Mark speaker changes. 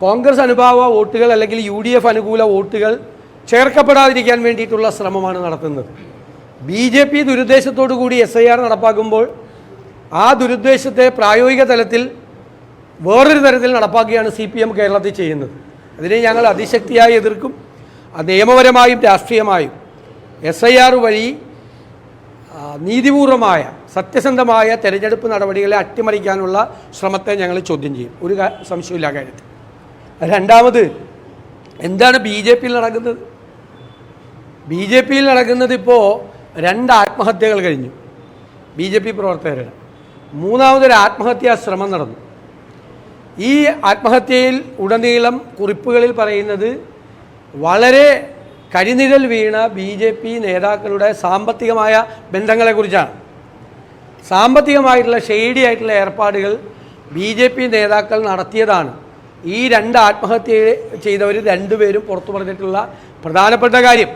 Speaker 1: കോൺഗ്രസ് അനുഭാവ വോട്ടുകൾ അല്ലെങ്കിൽ U D F അനുകൂല വോട്ടുകൾ ചേർക്കപ്പെടാതിരിക്കാൻ വേണ്ടിയിട്ടുള്ള ശ്രമമാണ് നടത്തുന്നത്. ബി ജെ പി ദുരുദ്ദേശത്തോടു കൂടി എസ് ഐ ആർ നടപ്പാക്കുമ്പോൾ ആ ദുരുദ്ദേശത്തെ പ്രായോഗിക തലത്തിൽ വേറൊരു തരത്തിൽ നടപ്പാക്കുകയാണ് സി പി എം കേരളത്തിൽ ചെയ്യുന്നത്. അതിനെ ഞങ്ങൾ അതിശക്തിയായി എതിർക്കും നിയമപരമായും രാഷ്ട്രീയമായും. എസ് ഐ ആർ വഴി നീതിപൂർവമായ സത്യസന്ധമായ തെരഞ്ഞെടുപ്പ് നടപടികളെ അട്ടിമറിക്കാനുള്ള ശ്രമത്തെ ഞങ്ങൾ ചോദ്യം ചെയ്യും. ഒരു സംശയമില്ല കാര്യത്തിൽ. രണ്ടാമത് എന്താണ് ബി ജെ പിയിൽ നടക്കുന്നത്? ബി ജെ പിയിൽ നടക്കുന്നത് ഇപ്പോൾ രണ്ട് ആത്മഹത്യകൾ കഴിഞ്ഞു. ബി ജെ പി പ്രവർത്തകരുടെ. മൂന്നാമതൊരു ആത്മഹത്യാ ശ്രമം നടന്നു. ഈ ആത്മഹത്യയിൽ ഉടനീളം കുറിപ്പുകളിൽ പറയുന്നത് വളരെ കരിനിഴൽ വീണ ബി ജെ പി നേതാക്കളുടെ സാമ്പത്തികമായ ബന്ധങ്ങളെക്കുറിച്ചാണ്. സാമ്പത്തികമായിട്ടുള്ള ഷെയ്ഡി ആയിട്ടുള്ള ഏർപ്പാടുകൾ ബി ജെ പി നേതാക്കൾ നടത്തിയതാണ്. ഈ രണ്ട് ആത്മഹത്യ ചെയ്തവർ രണ്ടുപേരും പുറത്തു പറഞ്ഞിട്ടുള്ള പ്രധാനപ്പെട്ട കാര്യം.